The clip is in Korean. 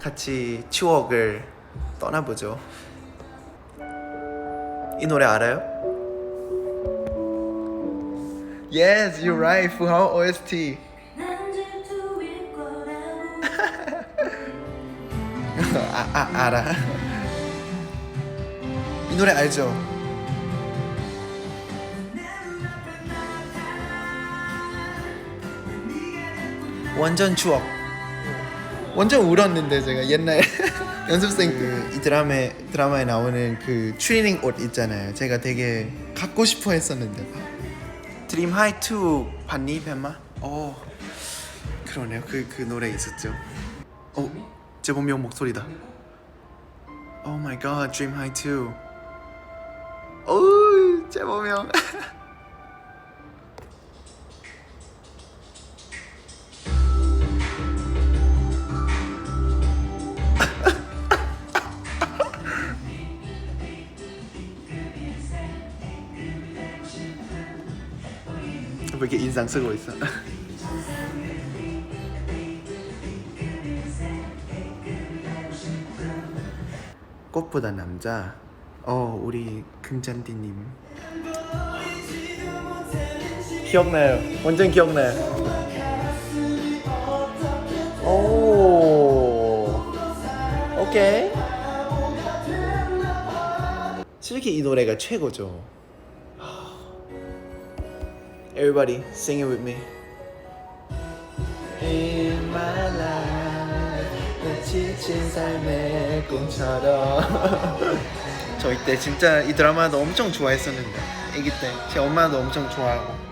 같이 추억을 떠나보죠. 이 노래 알아요? Yes, you're right. 푸하오 OST. 아, 아 알아. 이 노래 알죠? 완전 추억. 완전 울었는데 제가 옛날 연습생 그 이 드라마에 드라마에 나오는 그 트레이닝 옷 있잖아요. 제가 되게 갖고 싶어 했었는데. 드림 하이 2 봤니 뱀마? 어 그러네요. 그 그 노래 있었죠. 어 재범용 목소리다. Oh my god, Dream High 2. 왜 이렇게 인상 쓰고 있어? 꽃보다 남자. 어, 우리 금잔디님. 기억나요. 완전 기억나요. 오. 오케이. 솔직히 이 노래가 최고죠. Everybody sing it with me. In my life, 내 지친 삶의 꿈처럼. 저 이때 진짜 이 드라마도 엄청 좋아했었는데, 아기 때 제 엄마도 엄청 좋아하고.